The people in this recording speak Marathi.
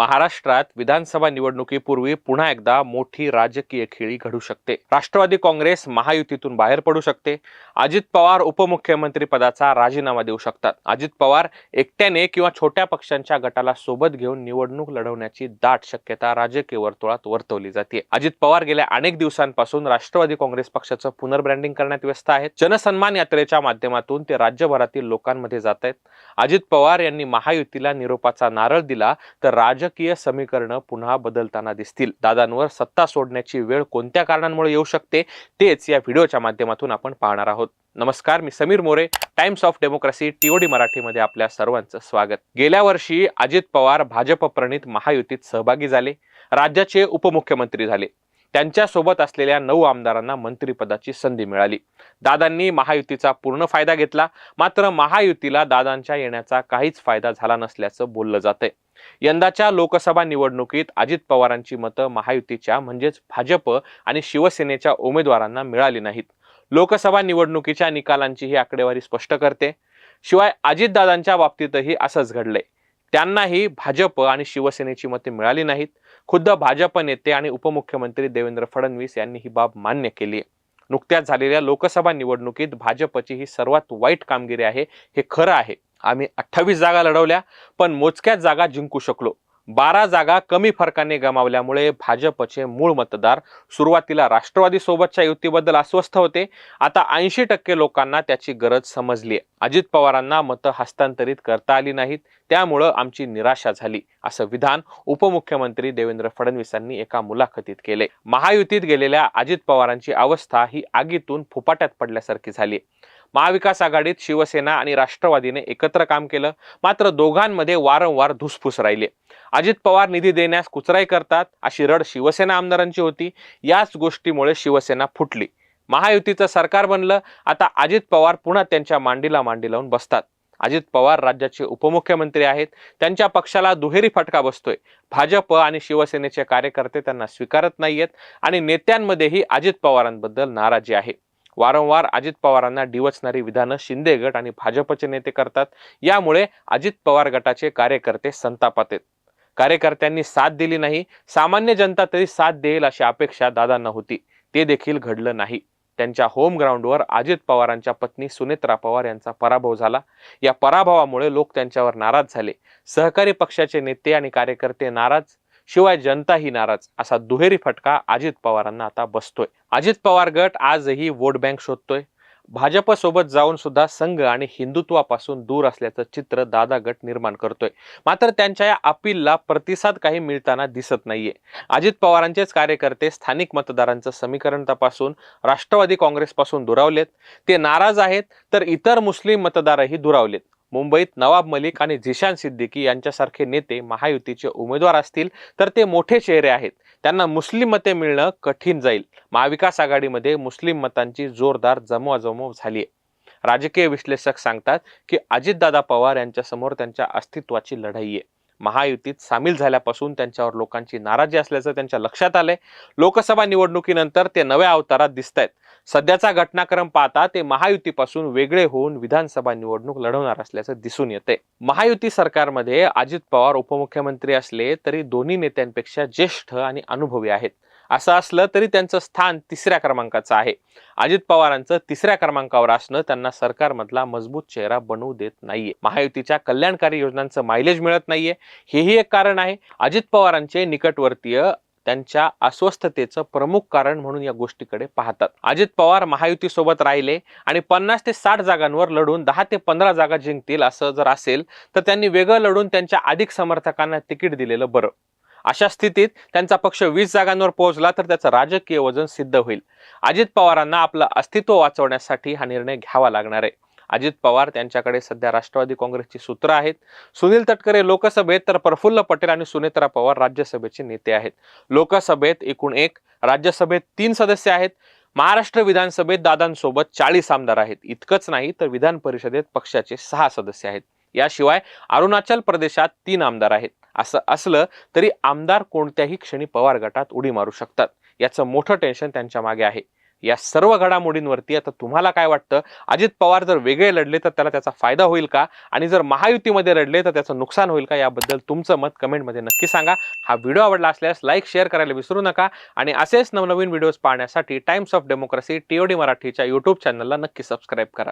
महाराष्ट्रात विधानसभा निवडणुकीपूर्वी पुन्हा एकदा मोठी राजकीय खेळी घडू शकते. राष्ट्रवादी काँग्रेस महायुतीतून बाहेर पडू शकते. अजित पवार उपमुख्यमंत्री पदाचा राजीनामा देऊ शकतात. अजित पवार एकट्याने किंवा छोट्या पक्षांच्या गटाला सोबत घेऊन निवडणूक लढवण्याची दाट शक्यता राजकीय वर्तुळात वर्तवली जाते. अजित पवार गेल्या अनेक दिवसांपासून राष्ट्रवादी काँग्रेस पक्षाचं पुनर्ब्रँडिंग करण्यात व्यस्त आहेत. जनसन्मान यात्रेच्या माध्यमातून ते राज्यभरातील लोकांमध्ये जात आहेत. अजित पवार यांनी महायुतीला निरोपाचा नारळ दिला तर राज राजकीय समीकरणं पुन्हा बदलताना दिसतील. दादांवर सत्ता सोडण्याची वेळ कोणत्या कारणांमुळे येऊ शकते तेच या व्हिडिओच्या माध्यमातून आपण पाहणार आहोत. नमस्कार मी Sameer More Times of Democracy TOD मराठीमध्ये आपल्या सर्वांचं स्वागत. गेल्या वर्षी अजित पवार भाजप प्रणित महायुतीत सहभागी झाले. राज्याचे उपमुख्यमंत्री झाले. त्यांच्यासोबत असलेल्या नऊ आमदारांना मंत्रिपदाची संधी मिळाली. दादांनी महायुतीचा पूर्ण फायदा घेतला. मात्र महायुतीला दादांच्या येण्याचा काहीच फायदा झाला नसल्याचं बोललं जातंय. यंदाच्या लोकसभा निवडणुकीत अजित पवारांची मतं महायुतीच्या म्हणजेच भाजप आणि शिवसेनेच्या उमेदवारांना मिळाली नाहीत. लोकसभा निवडणुकीच्या निकालांची ही आकडेवारी स्पष्ट करते. शिवाय अजितदादांच्या बाबतीतही असंच घडलंय. त्यांनाही भाजप आणि शिवसेनेची मते मिळाली नाहीत. खुद्द भाजप नेते आणि उपमुख्यमंत्री देवेंद्र फडणवीस यांनी ही बाब मान्य केली. आहे नुकत्याच झालेल्या लोकसभा निवडणुकीत भाजपची ही सर्वात वाईट कामगिरी आहे हे खरं आहे. आम्ही अठ्ठावीस जागा लढवल्या पण मोजक्याच जागा जिंकू शकलो. बारा जागा कमी फरकाने गमावल्यामुळे भाजपचे मूळ मतदार सुरुवातीला राष्ट्रवादी सोबतच्या युतीबद्दल अस्वस्थ होते. आता ऐंशी टक्के लोकांना त्याची गरज समजली. अजित पवारांना मतं हस्तांतरित करता आली नाहीत. त्यामुळं आमची निराशा झाली. असं विधान उपमुख्यमंत्री देवेंद्र फडणवीसांनी एका मुलाखतीत केले. महायुतीत गेलेल्या अजित पवारांची अवस्था ही आगीतून फुपाट्यात पडल्यासारखी झाली. महाविकास आघाडीत शिवसेना आणि राष्ट्रवादीने एकत्र काम केलं. मात्र दोघांमध्ये वारंवार धुसफूस राहिले. अजित पवार निधी देण्यास कुचराई करतात अशी रड शिवसेना आमदारांची होती. याच गोष्टीमुळे शिवसेना फुटली. महायुतीचं सरकार बनलं आता अजित पवार पुन्हा त्यांच्या मांडीला मांडी लावून बसतात. अजित पवार राज्याचे उपमुख्यमंत्री आहेत. त्यांच्या पक्षाला दुहेरी फटका बसतोय. भाजप आणि शिवसेनेचे कार्यकर्ते त्यांना स्वीकारत नाहीयेत आणि नेत्यांमध्येही अजित पवारांबद्दल नाराजी आहे. वारंवार अजित पवारांना डिवचणारी विधानं शिंदे गट आणि भाजपचे नेते करतात. यामुळे अजित पवार गटाचे कार्यकर्ते संतापात आहेत. कार्यकर्त्यांनी साथ दिली नाही सामान्य जनता तरी साथ देईल अशी अपेक्षा दादांना होती. ते देखील घडलं नाही. त्यांच्या होम ग्राउंडवर अजित पवारांच्या पत्नी सुनेत्रा पवार यांचा पराभव झाला. या पराभवामुळे लोक त्यांच्यावर नाराज झाले. सहकारी पक्षाचे नेते आणि कार्यकर्ते नाराज शिवाय जनताही नाराज असा दुहेरी फटका अजित पवारांना आता बसतोय. अजित पवार गट आजही वोट बँक शोधतोय. भाजपसोबत जाऊन सुद्धा संघ आणि हिंदुत्वापासून दूर असल्याचं चित्र दादा गट निर्माण करतोय. मात्र त्यांच्या या अपीलला प्रतिसाद काही मिळताना दिसत नाहीये. अजित पवारांचेच कार्यकर्ते स्थानिक मतदारांचं समीकरण तपासून राष्ट्रवादी काँग्रेसपासून दुरावलेत. ते नाराज आहेत तर इतर मुस्लिम मतदारही दुरावलेत. मुंबईत नवाब मलिक आणि झिशान सिद्दीकी यांच्यासारखे नेते महायुतीचे उमेदवार असतील तर ते मोठे चेहरे आहेत. त्यांना मुस्लिम मते मिळणं कठीण जाईल. महाविकास आघाडीमध्ये मुस्लिम मतांची जोरदार जमवाजमव झाली आहे राजकीय विश्लेषक सांगतात की अजितदादा पवार यांच्यासमोर त्यांच्या अस्तित्वाची लढाई आहे. महायुतीत सामील झाल्यापासून त्यांच्यावर लोकांची नाराजी असल्याचं त्यांच्या लक्षात आलंय. लोकसभा निवडणुकीनंतर ते नव्या अवतारात दिसत आहेत सध्याचा घटनाक्रम पाहता ते महायुतीपासून वेगळे होऊन विधानसभा निवडणूक लढवणार असल्याचं दिसून येते महायुती सरकारमध्ये अजित पवार उपमुख्यमंत्री असले तरी दोन्ही नेत्यांपेक्षा ज्येष्ठ आणि अनुभवी आहेत. असं असलं तरी त्यांचं स्थान तिसऱ्या क्रमांकाचं आहे. अजित पवारांचं तिसऱ्या क्रमांकावर असणं त्यांना सरकारमधला मजबूत चेहरा बनवू देत नाहीये. महायुतीच्या कल्याणकारी योजनांचं मायलेज मिळत नाहीये. हेही एक कारण आहे. अजित पवारांचे निकटवर्तीय त्यांच्या अस्वस्थतेचं प्रमुख कारण म्हणून या गोष्टीकडे पाहतात. अजित पवार महायुतीसोबत राहिले आणि पन्नास ते साठ जागांवर लढून दहा ते पंधरा जागा जिंकतील असं जर असेल तर त्यांनी वेगळं लढून त्यांच्या अधिक समर्थकांना तिकीट दिलेलं बरं. अशा स्थितीत त्यांचा पक्ष वीस जागांवर पोहोचला तर त्याचं राजकीय वजन सिद्ध होईल. अजित पवारांना आपलं अस्तित्व वाचवण्यासाठी हा निर्णय घ्यावा लागणार आहे. अजित पवार त्यांच्याकडे सध्या राष्ट्रवादी काँग्रेसची सूत्र आहेत. सुनील तटकरे लोकसभेत तर प्रफुल्ल पटेल आणि सुनेत्रा पवार राज्यसभेचे नेते आहेत. लोकसभेत एकूण एक राज्यसभेत तीन सदस्य आहेत. महाराष्ट्र विधानसभेत दादांसोबत चाळीस आमदार आहेत. इतकंच नाही तर विधान परिषदेत पक्षाचे सहा सदस्य आहेत. याशिवाय अरुणाचल प्रदेशात तीन आमदार आहेत. असं असलं तरी आमदार कोणत्याही क्षणी पवार गटात उडी मारू शकतात. याचं मोठं टेन्शन त्यांच्या मागे आहे. या सर्व घडामोडींवरती आता तुम्हाला काय वाटतं? अजित पवार जर वेगळे लढले तर त्याला त्याचा फायदा होईल का? आणि जर महायुतीमध्ये लढले तर त्याचं नुकसान होईल का? याबद्दल तुमचं मत कमेंटमध्ये नक्की सांगा. हा व्हिडिओ आवडला असल्यास लाईक शेअर करायला विसरू नका. आणि असेच नवनवीन व्हिडिओज पाहण्यासाठी टाइम्स ऑफ डेमोक्रेसी टीओडी मराठीच्या यूट्यूब चॅनलला नक्की सबस्क्राईब करा.